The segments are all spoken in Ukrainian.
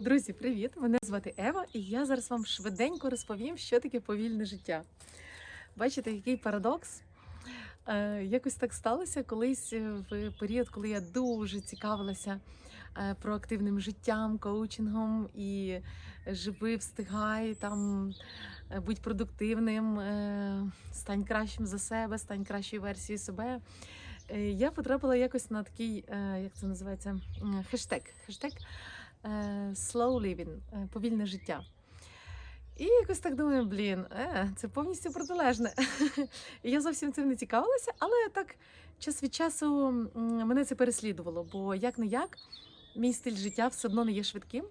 Друзі, привіт! Мене звати Ева, і я зараз вам швиденько розповім, що таке повільне життя. Бачите, який парадокс? Е, якось так сталося колись е, в період, коли я дуже цікавилася е, проактивним життям, коучингом і живи, встигай, там е, будь продуктивним, е, стань кращим за себе, стань кращою версією себе. Е, Я потрапила якось на такий, е, як це називається, хештег. хештег slow living, е, повільне життя. І якось так думаю, блін, е, це повністю протилежне. Я зовсім цим не цікавилася, але так час від часу мене це переслідувало, бо як не як, мій стиль життя все одно не є швидким.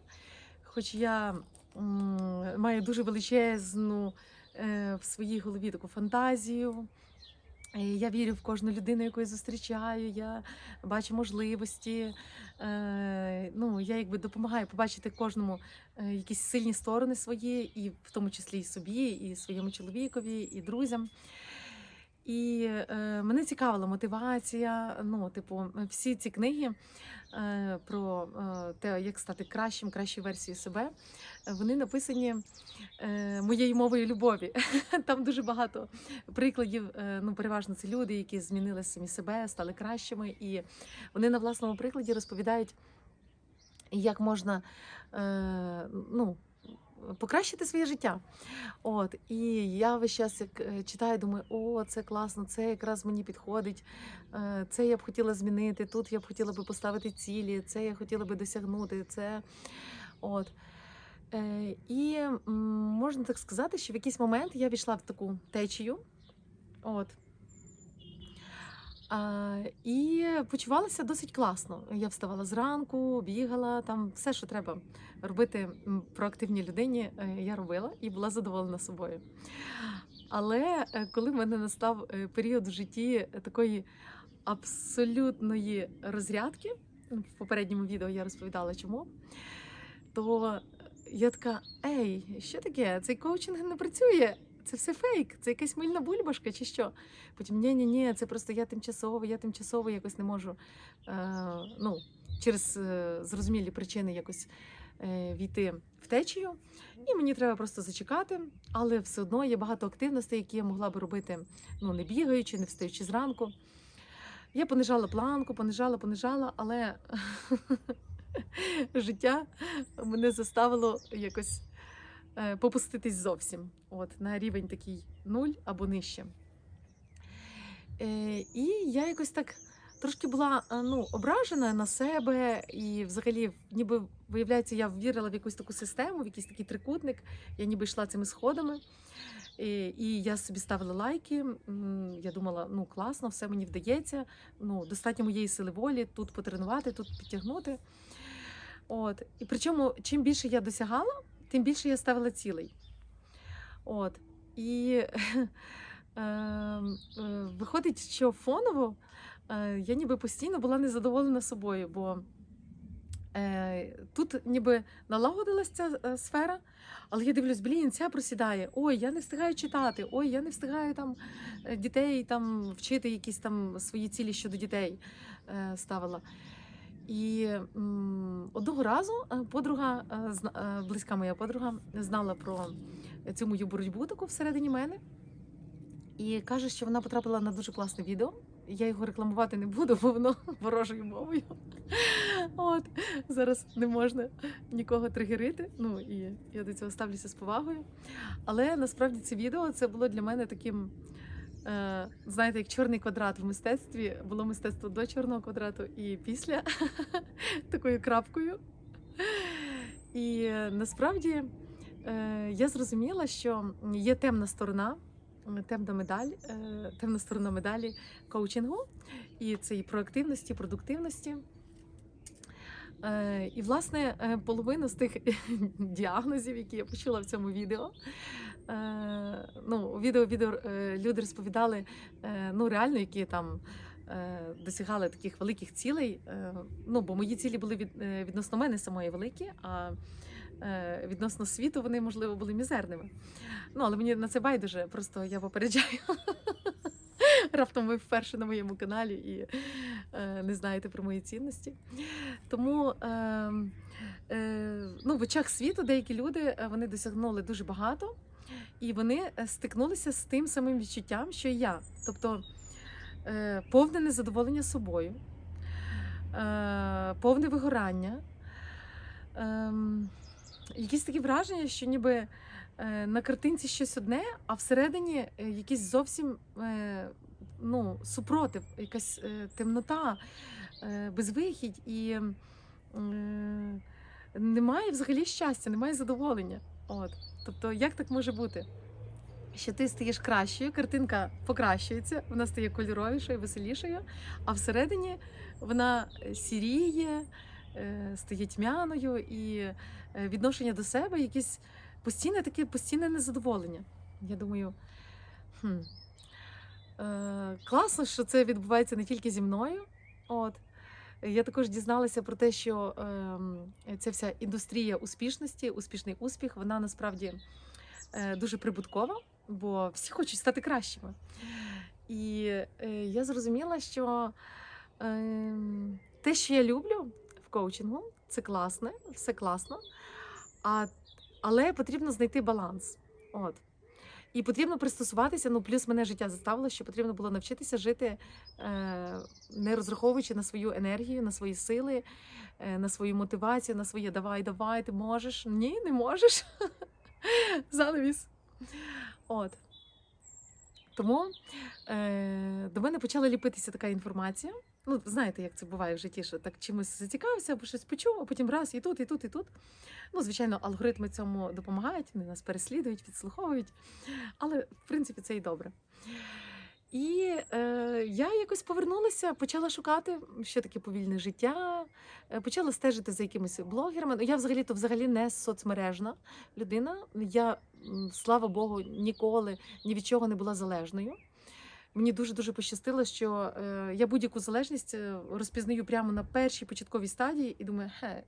Хоч я м, маю дуже величезну е, в своїй голові таку фантазію. Е, Я вірю в кожну людину, яку я зустрічаю. Я бачу можливості. Е, ну, я якби допомагаю побачити кожному е, якісь сильні сторони свої, і в тому числі і собі, і своєму чоловікові, і друзям. І е, мене цікавила мотивація. Ну, типу, всі ці книги е, про е, те, як стати кращим, кращою версією себе, вони написані е, моєю мовою любові. Там дуже багато прикладів. е, Ну, переважно це люди, які змінили самі себе, стали кращими, і вони на власному прикладі розповідають, як можна е, ну, покращити своє життя. От, і я весь час як е, читаю, думаю, о, це класно, це якраз мені підходить. е, Це я б хотіла змінити, тут я б хотіла би поставити цілі, це я хотіла би досягнути. Це от. Е, І можна так сказати, що в якийсь момент я війшла в таку течію. От. І почувалася досить класно. Я вставала зранку, бігала, там все, що треба робити проактивній людині, е, я робила і була задоволена собою. Але е, коли в мене настав е, період в житті такої абсолютної розрядки, в попередньому відео я розповідала чому, то я така: ей, що таке? Цей коучинг не працює. Це все фейк, це якась мильна бульбашка чи що. Потім ні, ні, це просто я тимчасово, я тимчасово якось не можу е, ну, через е, зрозумілі причини якось е, війти в течію. І мені треба просто зачекати, але все одно є багато активностей, які я могла би робити, ну, не бігаючи, не встаючи зранку. Я понижала планку, понижала, понижала, але життя мене заставило якось попуститись зовсім от, на рівень такий нуль або нижче. Е, і я якось так трошки була е, ну, ображена на себе, і взагалі, ніби виявляється, я вірила в якусь таку систему, в якийсь такий трикутник. Я ніби йшла цими сходами. І, і я собі ставила лайки. Я думала, ну класно, все мені вдається. Ну, достатньо моєї сили волі тут потренувати, тут підтягнути. От. І причому, чим більше я досягала, тим більше я ставила цілей. От. І е, е, виходить, що фоново е, я ніби постійно була незадоволена собою, бо е, тут ніби налагодилась ця е, сфера, але я дивлюсь, блін, ця просідає. Ой, я не встигаю читати, ой, я не встигаю там е, дітей там вчити якісь там свої цілі щодо дітей е, ставила. І одного разу е, подруга, е, е, близька моя подруга, знала про цю мою боротьбу таку всередині мене. І каже, що вона потрапила на дуже класне відео. Я його рекламувати не буду, бо воно ворожою мовою. От зараз не можна нікого тригерити. Ну і я до цього ставлюся з повагою. Але насправді це відео це було для мене таким. Е, Знаєте, як чорний квадрат в мистецтві було мистецтво до чорного квадрату і після такою крапкою. І е, насправді е, я зрозуміла, що є темна сторона, темна медаль, темна сторона медалі коучингу, і це і проактивності, продуктивності. І, власне, половину з тих діагнозів, які я почула в цьому відео. Е, Ну, відео, відео е, люди розповідали, е, ну, реально, які там досягали таких великих цілей. Ну, бо мої цілі були від, відносно мене самої великі, а відносно світу вони, можливо, були мізерними. Ну, але мені на це байдуже, просто я попереджаю. раптом ви вперше на моєму каналі і е, не знаєте про мої цінності. Тому е, е, ну, в очах світу деякі люди вони досягнули дуже багато, і вони е, стикнулися з тим самим відчуттям, що і я. Тобто е, повне незадоволення собою, е, повне вигорання. Ем, якісь такі враження, що ніби на картинці щось одне, а всередині якийсь зовсім ну, супротив, якась темнота, безвихідь і немає взагалі щастя, немає задоволення. От. Тобто, як так може бути? Що ти стаєш кращою, картинка покращується, вона стає кольоровішою, веселішою, а всередині вона сіріє, е, стає тьмяною і е, відношення до себе якесь постійне таке постійне незадоволення. Я думаю, хм, е, класно, що це відбувається не тільки зі мною. От. Я також дізналася про те, що е, ця вся індустрія успішності, успішний успіх, вона насправді е, дуже прибуткова, бо всі хочуть стати кращими. І е, я зрозуміла, що е, те, що я люблю в коучингу, це класне, все класно. А, але потрібно знайти баланс. От. І потрібно пристосуватися. Ну, плюс мене життя заставило, що потрібно було навчитися жити, е, не розраховуючи на свою енергію, на свої сили, е, на свою мотивацію, на своє давай, давай, ти можеш. Ні, не можеш. Занавіс. От. Тому е, до мене почала ліпитися така інформація. Ну, знаєте, як це буває в житті, що так чимось зацікавився, або щось почув, а потім раз і тут, і тут, і тут. Ну, звичайно, алгоритми цьому допомагають, вони нас переслідують, підслуховують. Але в принципі це і добре. І е, я якось повернулася, почала шукати, що таке повільне життя, е, почала стежити за якимись блогерами. Ну, я взагалі-то взагалі не соцмережна людина. Я, слава Богу, ніколи ні від чого не була залежною. Мені дуже дуже пощастило, що е, я будь-яку залежність е, розпізнаю прямо на першій початковій стадії і думаю, хе,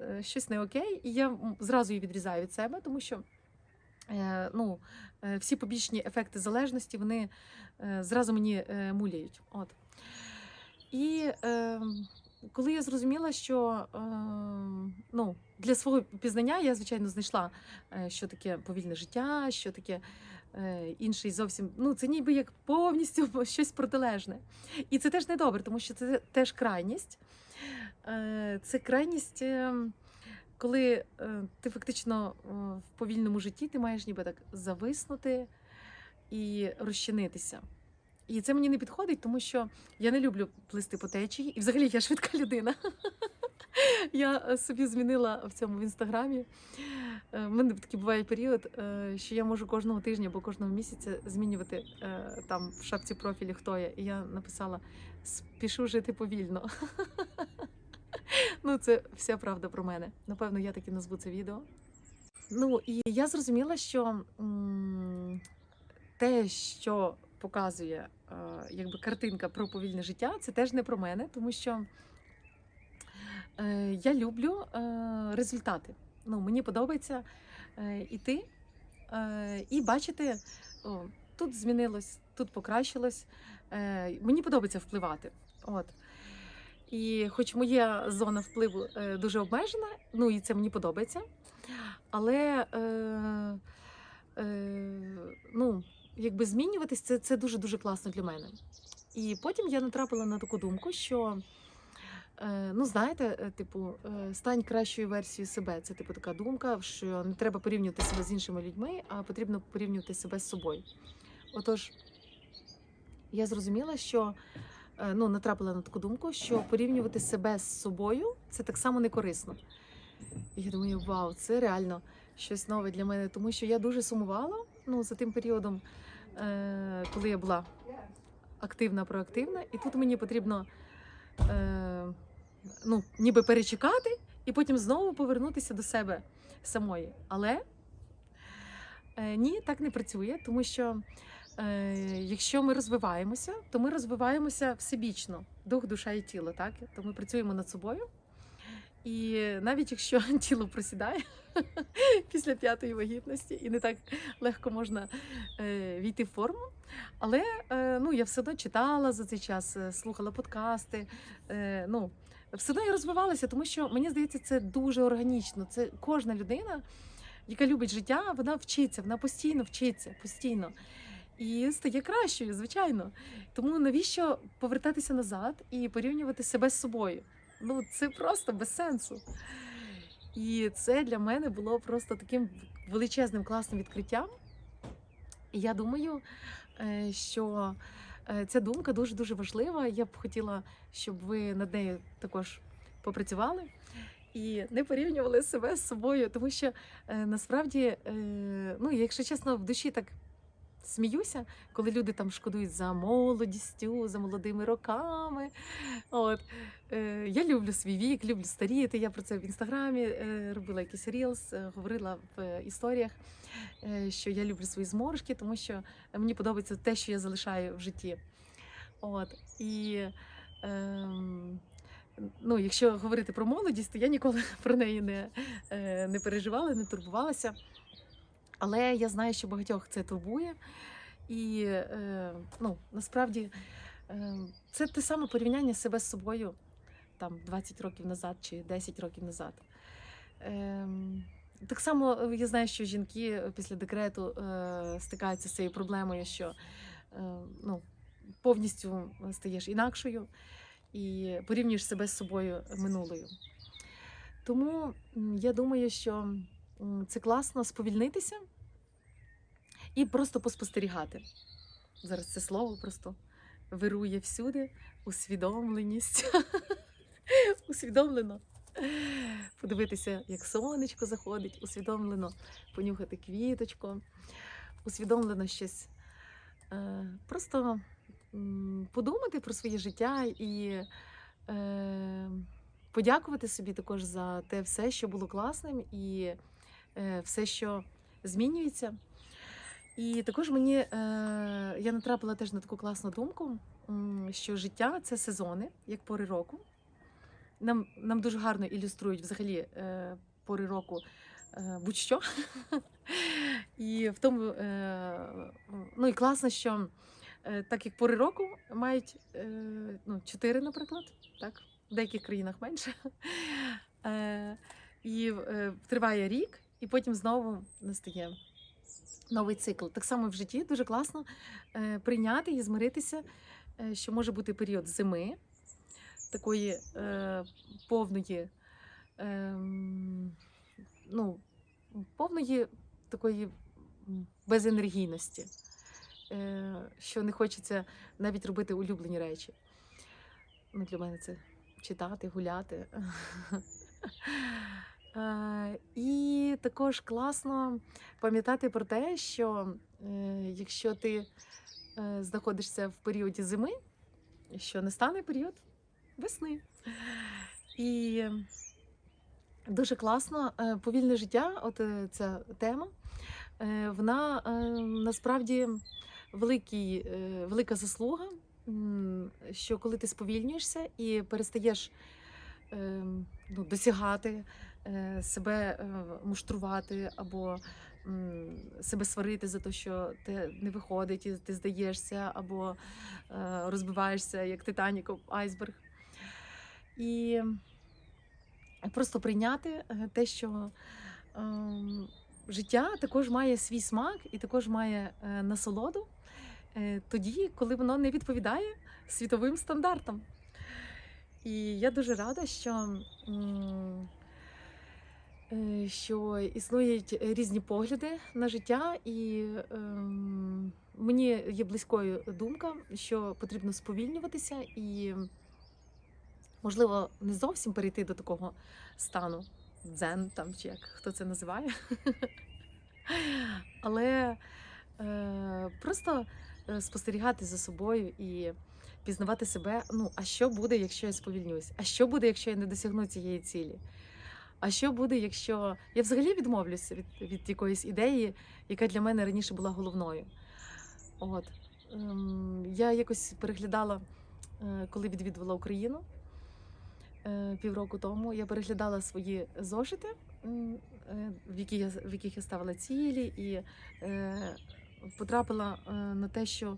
е, щось не окей. І я зразу її відрізаю від себе, тому що ну, всі побічні ефекти залежності вони зразу мені муляють. От. І е, коли я зрозуміла, що е, ну, для свого пізнання я, звичайно, знайшла, що таке повільне життя, що таке інший зовсім. Ну, це ніби як повністю щось протилежне. І це теж не добре, тому що це теж крайність. Е, Це крайність, е, коли е, ти фактично е, в повільному житті ти маєш ніби так зависнути і розчинитися. І це мені не підходить, тому що я не люблю плисти по течії, і взагалі я швидка людина. Я е, собі змінила в цьому в інстаграмі. У мене такий буває період, е, що я можу кожного тижня або кожного місяця змінювати е, там в шапці профілі, хто я. І я написала: спішу жити повільно. Ну, це вся правда про мене. Напевно, я таки назву це відео. Ну і я зрозуміла, що те, що показує е, якби картинка про повільне життя, це теж не про мене, тому що е, я люблю е, результати. Ну, мені подобається е, іти е, і бачити, о, тут змінилось, тут покращилось. Е, мені подобається впливати. От. І хоч моя зона впливу дуже обмежена, ну і це мені подобається. Але е, е, ну, якби змінюватись, це, це дуже-дуже класно для мене. І потім я натрапила на таку думку, що ну, знаєте, е, типу, е, стань кращою версією себе. Це типу така думка, що не треба порівнювати себе з іншими людьми, а потрібно порівнювати себе з собою. Отож, я зрозуміла, що е, ну, натрапила на таку думку, що порівнювати себе з собою це так само не корисно. І я думаю, вау, це реально щось нове для мене, тому що я дуже сумувала ну, за тим періодом, е, коли я була активна, проактивна, і тут мені потрібно е, ну, ніби перечекати і потім знову повернутися до себе самої. Але е, ні, так не працює, тому що е, якщо ми розвиваємося, то ми розвиваємося всебічно, дух, душа і тіло. Так? То ми працюємо над собою. І навіть якщо тіло просідає після п'ятої вагітності, і не так легко можна е, війти в форму. Але е, ну, я все одно читала за цей час, е, слухала подкасти. Е, ну, все одно я розвивалася, тому що мені здається, це дуже органічно. Це кожна людина, яка любить життя, вона вчиться, вона постійно вчиться, постійно. І стає кращою, звичайно. Тому навіщо повертатися назад і порівнювати себе з собою? Ну, це просто без сенсу. І це для мене було просто таким величезним класним відкриттям. І я думаю, е, що е, ця думка дуже дуже важлива. Я б хотіла, щоб ви над нею також попрацювали і не порівнювали себе з собою, тому що е, насправді, ну, якщо чесно, в душі так сміюся, коли люди там шкодують за молодістю, за молодими роками. От. Е, Я люблю свій вік, люблю старіти. Я про це в інстаграмі е, робила якийсь рілс, е, говорила в е, історіях, е, що я люблю свої зморшки, тому що мені подобається те, що я залишаю в житті. От. І ем, ну, якщо говорити про молодість, то я ніколи про неї не, е, не переживала, не турбувалася. Але я знаю, що багатьох це турбує. І е, ну, насправді е, це те саме порівняння себе з собою там 20 років назад чи 10 років назад. Е, так само е, я знаю, що жінки після декрету е, стикаються з цією проблемою, що е, ну, повністю стаєш інакшою і порівнюєш себе з собою минулою. Тому я думаю, що це класно сповільнитися і просто поспостерігати. Зараз це слово просто вирує всюди. Усвідомленість. Усвідомлено. Подивитися, як сонечко заходить, усвідомлено понюхати квіточку, усвідомлено щось. Е, просто подумати про своє життя і е, подякувати собі також за те все, що було класним, і все, що змінюється. І також мені е, я натрапила теж на таку класну думку, що життя це сезони, як пори року. Нам, нам дуже гарно ілюструють взагалі е, пори року е, будь-що. І в тому, е, ну і класно, що е, так як пори року мають е, ну, чотири, наприклад, так, в деяких країнах менше. Е, і е, триває рік, і потім знову настає новий цикл. Так само в житті дуже класно е, прийняти і змиритися, е, що може бути період зими, такої е, повної, е, ну, повної такої безенергійності, е, що не хочеться навіть робити улюблені речі. Ну, для мене це читати, гуляти. Е, І також класно пам'ятати про те, що е, якщо ти е, знаходишся в періоді зими, що настане період весни. І дуже класно повільне життя, от ця тема, вона насправді великий, велика заслуга, що коли ти сповільнюєшся і перестаєш е, ну, досягати себе е, муштрувати або себе сварити за те, що ти не виходить, і ти здаєшся, або е, розбиваєшся як Титанік айсберг. І просто прийняти е, те, що ем, життя також має свій смак і також має е, насолоду е, тоді, коли воно не відповідає світовим стандартам. І я дуже рада, що, е, що існують різні погляди на життя, і ем, мені є близькою думка, що потрібно сповільнюватися і, можливо, не зовсім перейти до такого стану дзен, там чи як хто це називає. Але е, просто е, спостерігати за собою і пізнавати себе. Ну, а що буде, якщо я сповільнюсь? А що буде, якщо я не досягну цієї цілі? А що буде, якщо я взагалі відмовлюся від, від якоїсь ідеї, яка для мене раніше була головною? От ем, я якось переглядала, е, коли відвідувала Україну. е, півроку тому я переглядала свої зошити, е, в, які я, в яких я ставила цілі, і е, потрапила на те, що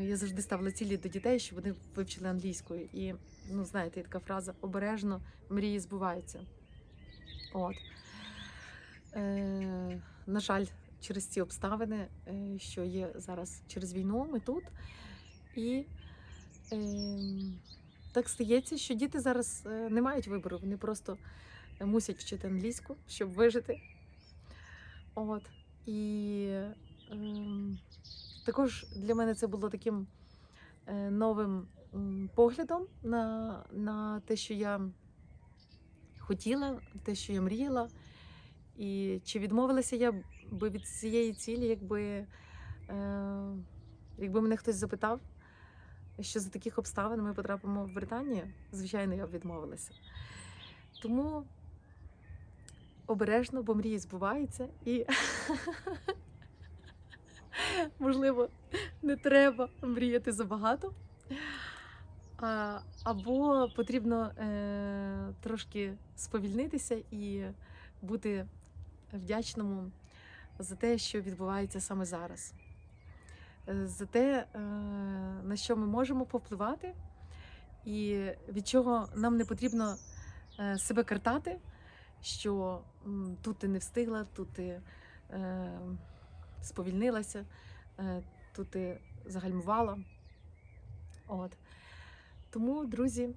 я завжди ставила цілі до дітей, щоб вони вивчили англійську. І ну, знаєте, є така фраза обережно мрії збуваються. От. Е, на жаль, через ці обставини, е, що є зараз через війну, ми тут. І е, так стається, що діти зараз е, не мають вибору, вони просто мусять вчити англійську, щоб вижити. От. І ем, також для мене це було таким е, новим поглядом на, на те, що я хотіла, те, що я мріяла. І чи відмовилася я би від цієї цілі, якби, е, якби мене хтось запитав, що за таких обставин ми потрапимо в Британію, звичайно, я б відмовилася. Тому обережно, бо мрії збуваються і можливо не треба мріяти забагато. Або потрібно е, трошки сповільнитися і бути вдячному за те, що відбувається саме зараз, Е, за те, е, на що ми можемо повпливати, і від чого нам не потрібно себе картати, що тут ти не встигла, тут ти сповільнилася, тут ти загальмувала. От. Тому, друзі,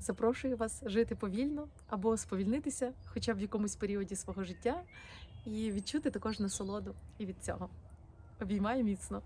запрошую вас жити повільно або сповільнитися, хоча б в якомусь періоді свого життя, і відчути також насолоду і від цього. Обіймаю міцно.